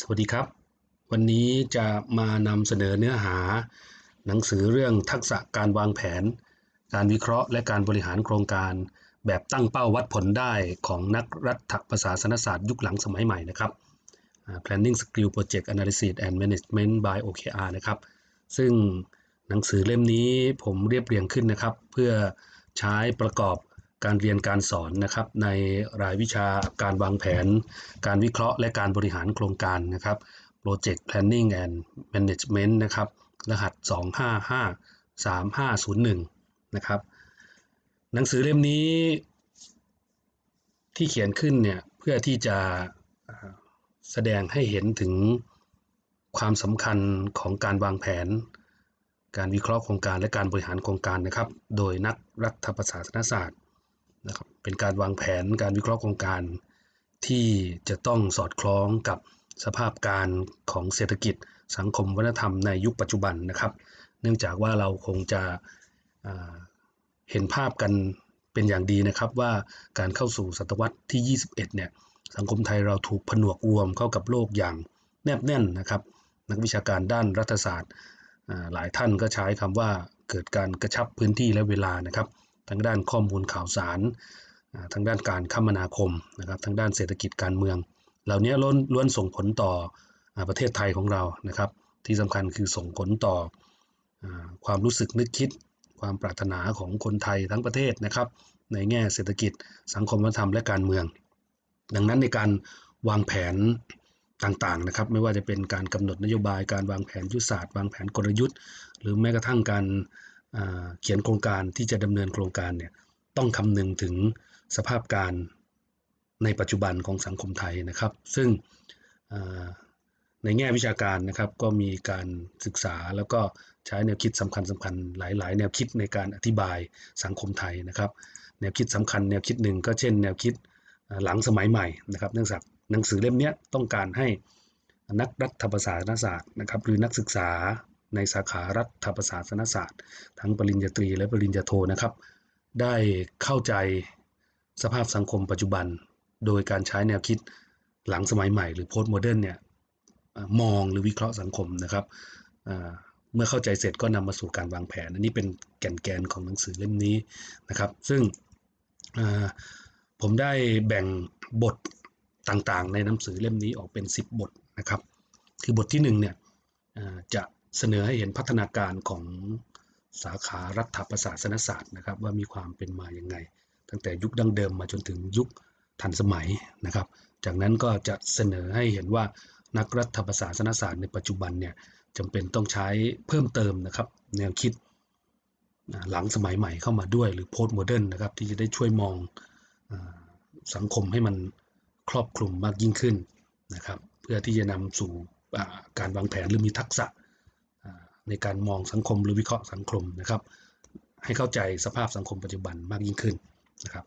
สวัสดีครับ วันนี้จะมานำเสนอเนื้อหา หนังสือเรื่องทักษะการวางแผน การวิเคราะห์และการบริหารโครงการ แบบตั้งเป้าวัดผลได้ของนักรัฐประศาสนศาสตร์ยุคหลังสมัยใหม่นะครับ Planning Skill Project Analysis and Management by OKR นะครับ ซึ่งหนังสือเล่มนี้ผมเรียบเรียงขึ้นนะครับ เพื่อใช้ประกอบ การเรียนการสอนนะครับในรายวิชาการวางแผน การวิเคราะห์และการบริหารโครงการนะครับ Project Planning and Management นะครับ รหัส 2553501 นะครับ หนังสือเล่มนี้ที่เขียนขึ้นเนี่ยเพื่อที่จะแสดงให้เห็นถึงความสำคัญของการวางแผน การวิเคราะห์โครงการและการบริหารโครงการนะครับ โดยนักรัฐประศาสนศาสตร์ นะครับเป็นการวางแผนการวิเคราะห์โครงการที่จะต้องสอดคล้องกับสภาพการของเศรษฐกิจสังคมวัฒนธรรมในยุคปัจจุบันนะครับ เนื่องจากว่าเราคงจะเห็นภาพกันเป็นอย่างดีนะครับว่าการเข้าสู่ศตวรรษที่ 21 เนี่ยสังคมไทยเราถูกผนวกรวมเข้ากับโลกอย่างแนบแน่นนะครับ นักวิชาการด้านรัฐศาสตร์หลายท่านก็ใช้คำว่าเกิดการกระชับพื้นที่และเวลานะครับ ทั้งด้านข้อมูลข่าวสารอ่าทั้งด้านการคมนาคมนะครับทั้งด้านเศรษฐกิจการเมือง เหล่านี้ล้วนล้วนส่งผลต่อประเทศไทยของเรานะครับ ที่สำคัญคือส่งผลต่อความรู้สึกนึกคิด ความปรารถนาของคนไทยทั้งประเทศนะครับ ในแง่เศรษฐกิจสังคมวัฒนธรรมและการเมือง ดังนั้นในการวางแผนต่างๆนะครับ ไม่ว่าจะเป็นการกำหนดนโยบายการวางแผนยุทธศาสตร์ วางแผนกลยุทธ์ หรือแม้กระทั่งการ เขียนโครงการที่จะดำเนินโครงการเนี่ยต้องคำนึงถึงสภาพการในปัจจุบันของสังคมไทยนะครับ ซึ่งในแง่วิชาการนะครับก็มีการศึกษาแล้วก็ใช้แนวคิดสำคัญสำคัญหลาย ๆ แนวคิดในการอธิบายสังคมไทยนะครับ แนวคิดสำคัญแนวคิดหนึ่งก็เช่น แนวคิดหลังสมัยใหม่นะครับเนื่องจากหนังสือเล่มนี้ต้องการให้นักรัฐประศาสนศาสตร์นะครับหรือนักศึกษา ในสาขารัฐประศาสนศาสตร์ ทั้งปริญญาตรีและปริญญาโทนะครับ ได้เข้าใจสภาพสังคมปัจจุบัน โดยการใช้แนวคิดหลังสมัยใหม่หรือโพสต์โมเดิร์นเนี่ยมองหรือวิเคราะห์สังคมนะครับเมื่อเข้าใจเสร็จก็นำมาสู่การวางแผน อันนี้เป็นแก่นแกนของหนังสือเล่มนี้นะครับ ซึ่งผมได้แบ่งบทต่างๆ ในหนังสือเล่มนี้ออกเป็น 10 บทนะครับ คือบทที่1เนี่ยจะ เสนอให้เห็นพัฒนาการของสาขารัฐประศาสนศาสตร์นะครับ ว่ามีความเป็นมาอย่างไง ตั้งแต่ยุคดั้งเดิมมาจนถึงยุคทันสมัยนะครับ จากนั้นก็จะเสนอให้เห็นว่านักรัฐประศาสนศาสตร์ในปัจจุบันเนี่ยจำเป็นต้องใช้เพิ่มเติมนะครับแนวคิดหลังสมัยใหม่เข้ามาด้วยหรือโพสต์โมเดิร์นนะครับที่จะได้ช่วยมองสังคมให้มันครอบคลุมมากยิ่งขึ้นนะครับ เพื่อที่จะนำสู่การวางแผนหรือมีทักษะ ในการมองสังคมหรือวิเคราะห์สังคมนะครับ ให้เข้าใจสภาพสังคมปัจจุบันมากยิ่งขึ้นนะครับ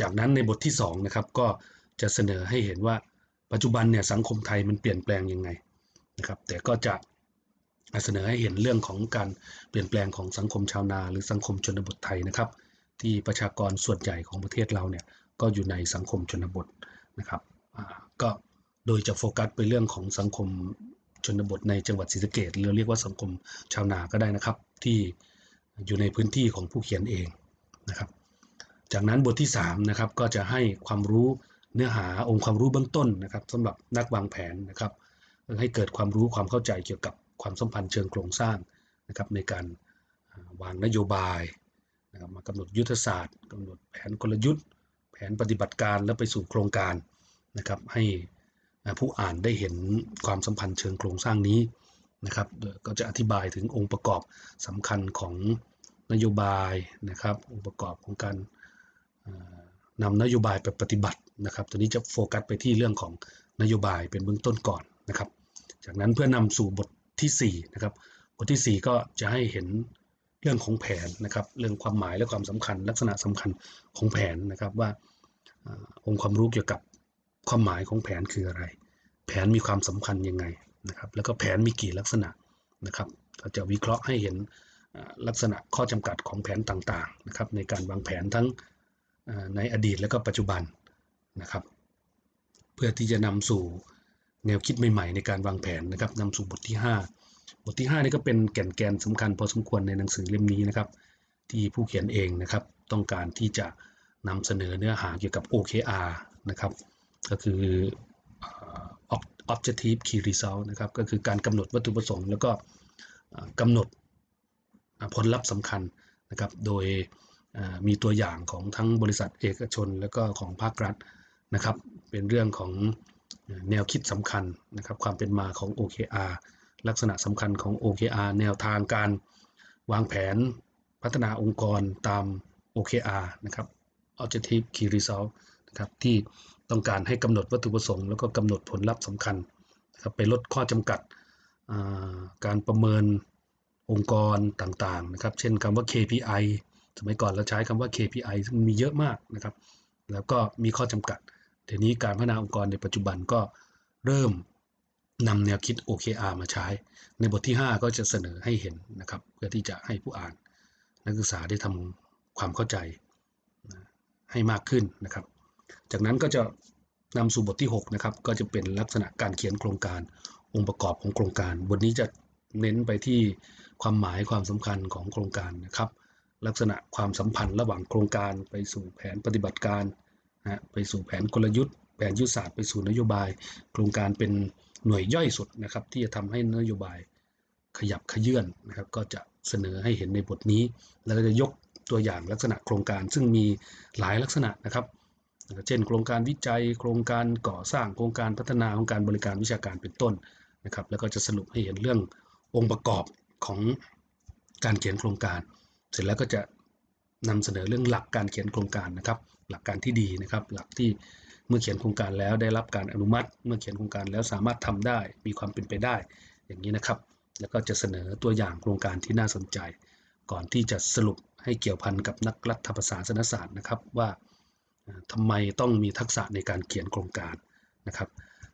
จากนั้นในบทที่2นะครับก็จะเสนอให้เห็นว่าปัจจุบันเนี่ยสังคมไทยมันเปลี่ยนแปลงยังไงนะครับ แต่ก็จะเสนอให้เห็นเรื่องของการเปลี่ยนแปลงของสังคมชาวนา หรือสังคมชนบทไทยนะครับ ที่ประชากรส่วนใหญ่ของประเทศเราเนี่ยก็อยู่ในสังคมชนบทนะครับก็โดยจะโฟกัสไปเรื่องของสังคม ชนบทในจังหวัดศรีสะเกษหรือเรียกว่าสังคมชาวนาก็ได้นะครับ ที่อยู่ในพื้นที่ของผู้เขียนเองนะครับ จากนั้นบทที่3นะครับก็จะให้ความรู้เนื้อหาองค์ความรู้เบื้องต้นนะครับสำหรับนักวางแผนนะครับให้เกิดความรู้ความเข้าใจเกี่ยวกับความสัมพันธ์เชิงโครงสร้างนะครับในการวางนโยบายนะครับมากำหนดยุทธศาสตร์กำหนดแผนกลยุทธ์ แผนปฏิบัติการแล้วไปสู่โครงการนะครับให้ ผู้อ่านได้เห็นความสัมพันธ์เชิงโครงสร้างนี้นะครับ ก็จะอธิบายถึงองค์ประกอบสำคัญของนโยบายนะครับ องค์ประกอบของการอ่านำนโยบายไปปฏิบัตินะครับ ตัวนี้จะโฟกัสไปที่เรื่องของนโยบายเป็นเบื้องต้นก่อนนะครับ จากนั้นเพื่อนำสู่บทที่4นะครับ บทที่ 4 ก็จะให้เห็นเรื่องของแผนนะครับ เรื่องความหมายและความสำคัญ ลักษณะสำคัญของแผนนะครับว่าองค์ความรู้เกี่ยวกับ ความหมายของแผนคืออะไร แผนมีความสำคัญยังไงนะครับ แล้วก็แผนมีกี่ลักษณะนะครับก็จะวิเคราะห์ให้เห็นลักษณะข้อจำกัดของแผนต่างๆนะครับในการวางแผนทั้งในอดีตและก็ปัจจุบันนะครับ เพื่อที่จะนำสู่แนวคิดใหม่ๆ ในการวางแผนนะครับนำสู่บทที่ 5 บทที่ 5 นี่ก็เป็นแก่นแกนสำคัญพอสมควรในหนังสือเล่มนี้นะครับ ที่ผู้เขียนเองนะครับ ต้องการที่จะนำเสนอเนื้อหาเกี่ยวกับ OKR นะครับ ก็คือ Objective Key Result นะครับ ก็คือการกำหนดวัตถุประสงค์ แล้วก็กำหนดผลลัพธ์สำคัญนะครับ โดยมีตัวอย่างของทั้งบริษัทเอกชน แล้วก็ของภาครัฐนะครับ เป็นเรื่องของแนวคิดสำคัญนะครับ ความเป็นมาของ OKR ลักษณะสำคัญของ OKR แนวทางการวางแผนพัฒนาองค์กรตาม OKR นะครับ Objective Key Result นะครับที่ ต้องการให้กำหนดวัตถุประสงค์แล้วก็กำหนดผลลัพธ์สำคัญนะครับไปลดข้อจำกัดการประเมินองค์กรต่างๆนะครับ เช่นคำว่า KPI สมัยก่อนเราใช้คำว่า KPI ซึ่งมีเยอะมากนะครับ แล้วก็มีข้อจำกัดทีนี้การพัฒนาองค์กรในปัจจุบันก็เริ่มนำแนวคิด OKR มาใช้ ในบทที่ 5 ก็จะเสนอให้เห็นนะครับ เพื่อที่จะให้ผู้อ่านนักศึกษาได้ทำความเข้าใจให้มากขึ้นนะครับ จากนั้นก็จะนำสู่บทที่6นะครับก็จะเป็นลักษณะการเขียนโครงการองค์ประกอบของโครงการ บทนี้จะเน้นไปที่ความหมายความสำคัญของโครงการนะครับ ลักษณะความสัมพันธ์ระหว่างโครงการไปสู่แผนปฏิบัติการนะไปสู่แผนกลยุทธ์ แผนยุทธศาสตร์ไปสู่นโยบาย โครงการเป็นหน่วยย่อยสุดนะครับที่จะทำให้นโยบายขยับขยื่นนะครับ ก็จะเสนอให้เห็นในบทนี้ แล้วก็จะยกตัวอย่างลักษณะโครงการซึ่งมีหลายลักษณะนะครับ เช่น โครงการวิจัย โครงการก่อสร้างโครงการพัฒนาโครงการบริการวิชาการเป็นต้นนะครับแล้วก็จะสรุปให้เห็นเรื่ององค์ประกอบของการเขียนโครงการ เสร็จแล้วก็จะนำเสนอเรื่องหลักการเขียนโครงการนะครับ หลักการที่ดีนะครับ หลักที่เมื่อเขียนโครงการแล้วได้รับการอนุมัติ เมื่อเขียนโครงการแล้วสามารถทำได้ มีความเป็นไปได้ อย่างนี้นะครับ แล้วก็จะเสนอตัวอย่างโครงการที่น่าสนใจ ก่อนที่จะสรุปให้เกี่ยวพันกับนักรัฐประศาสนศาสตร์นะครับว่า ทำไมต้องมีทักษะในการเขียนโครงการนะครับ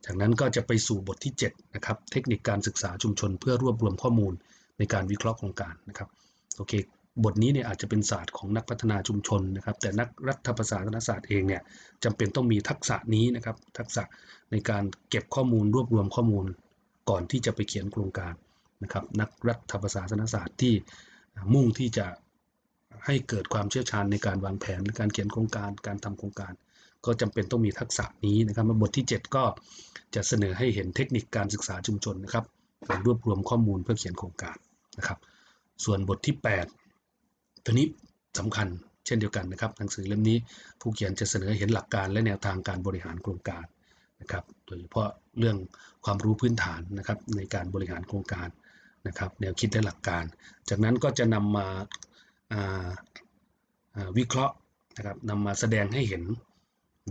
จากนั้นก็จะไปสู่บทที่7นะครับเทคนิคการศึกษาชุมชน เพื่อรวบรวมข้อมูลในการวิเคราะห์โครงการนะครับโอเคบทนี้เนี่ยอาจจะเป็นศาสตร์ของนักพัฒนาชุมชนนะครับ แต่นักรัฐประศาสนศาสตร์เองเนี่ยจำเป็นต้องมีทักษะนี้นะครับ ทักษะในการเก็บข้อมูลรวบรวมข้อมูลก่อนที่จะไปเขียนโครงการนะครับ นักรัฐประศาสนศาสตร์ที่มุ่งที่จะ ให้เกิดความเชี่ยวชาญในการวางแผนการเขียนโครงการการทำโครงการ ก็จำเป็นต้องมีทักษะนี้นะครับบทที่ 7 ก็จะเสนอให้เห็นเทคนิคการศึกษาชุมชนนะครับการรวบรวมข้อมูลเพื่อเขียนโครงการนะครับ ส่วนบทที่ 8 ตัวนี้สำคัญเช่นเดียวกันนะครับหนังสือเล่มนี้ผู้เขียนจะเสนอเห็นหลักการและแนวทางการบริหารโครงการนะครับโดยเฉพาะเรื่องความรู้พื้นฐานนะครับในการบริหารโครงการนะครับแนวคิดและหลักการ จากนั้นก็จะนำมา วิเคราะห์นะครับนำมาแสดงให้เห็น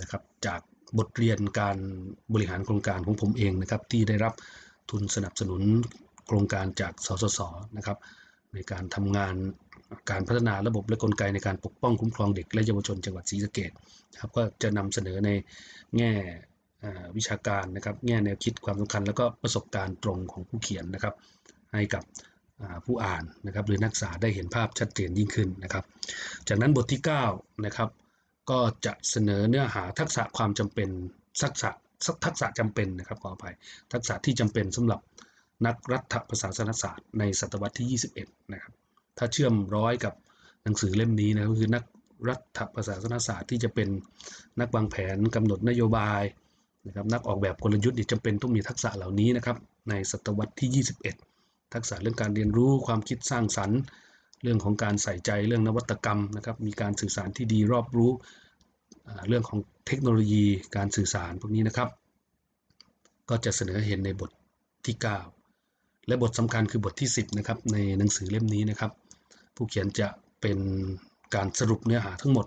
นะครับจากบทเรียนการบริหารโครงการของผมเองนะครับที่ได้รับทุนสนับสนุนโครงการจากสสสนะครับในการทำงานการพัฒนาระบบและกลไกในการปกป้องคุ้มครองเด็กและเยาวชนจังหวัดศรีสะเกดครับก็จะนำเสนอในแง่วิชาการนะครับแง่แนวคิดความสำคัญ แล้วก็ประสบการณ์ตรงของผู้เขียนนะครับ ให้กับ ผู้อ่านนะครับหรือนักศึกษาได้เห็นภาพชัดเจนยิ่งขึ้นนะครับ จากนั้นบทที่9นะครับก็จะเสนอเนื้อหาทักษะความจำเป็นทักษะทักษะจำเป็นนะครับขออภัยทักษะที่จำเป็นสำหรับนักรัฐประศาสนศาสตร์ในศตวรรษที่ 21 นะครับ ถ้าเชื่อมร้อยกับหนังสือเล่มนี้นะก็คือนักรัฐประศาสนศาสตร์ที่จะเป็นนักวางแผนกำหนดนโยบายนะครับนักออกแบบกลยุทธ์จำเป็นต้องมีทักษะเหล่านี้นะครับในศตวรรษที่ 21 ทักษะเรื่องการเรียนรู้ความคิดสร้างสรรค์ เรื่องของการใส่ใจเรื่องนวัตกรรมนะครับ มีการสื่อสารที่ดีรอบรู้เรื่องของเทคโนโลยีการสื่อสารพวกนี้นะครับ ก็จะเสนอเห็นในบทที่ 9 และบทสำคัญคือบทที่ 10นะครับในหนังสือเล่มนี้นะครับ ผู้เขียนจะเป็นการสรุปเนื้อหาทั้งหมด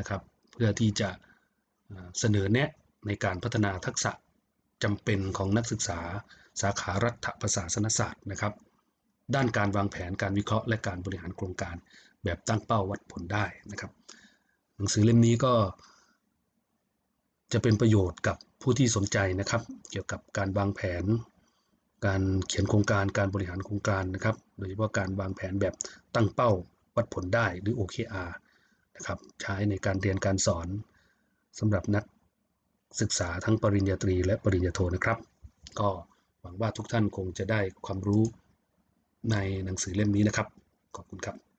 นะครับ เพื่อที่จะเสนอแนะในการพัฒนาทักษะจำเป็นของนักศึกษา สาขารัฐประศาสนศาสตร์นะครับ ด้านการวางแผนการวิเคราะห์และการบริหารโครงการ แบบตั้งเป้าวัดผลได้นะครับ หนังสือเล่มนี้ก็ จะเป็นประโยชน์กับผู้ที่สนใจนะครับ เกี่ยวกับการวางแผน การเขียนโครงการการบริหารโครงการนะครับ โดยเฉพาะการวางแผนแบบตั้งเป้าวัดผลได้หรือ OKR นะครับใช้ในการเรียนการสอนสำหรับนักศึกษาทั้งปริญญาตรีและปริญญาโทนะครับ ก็ หวังว่าทุกท่านคงจะได้ความรู้ในหนังสือเล่มนี้นะครับ ขอบคุณครับ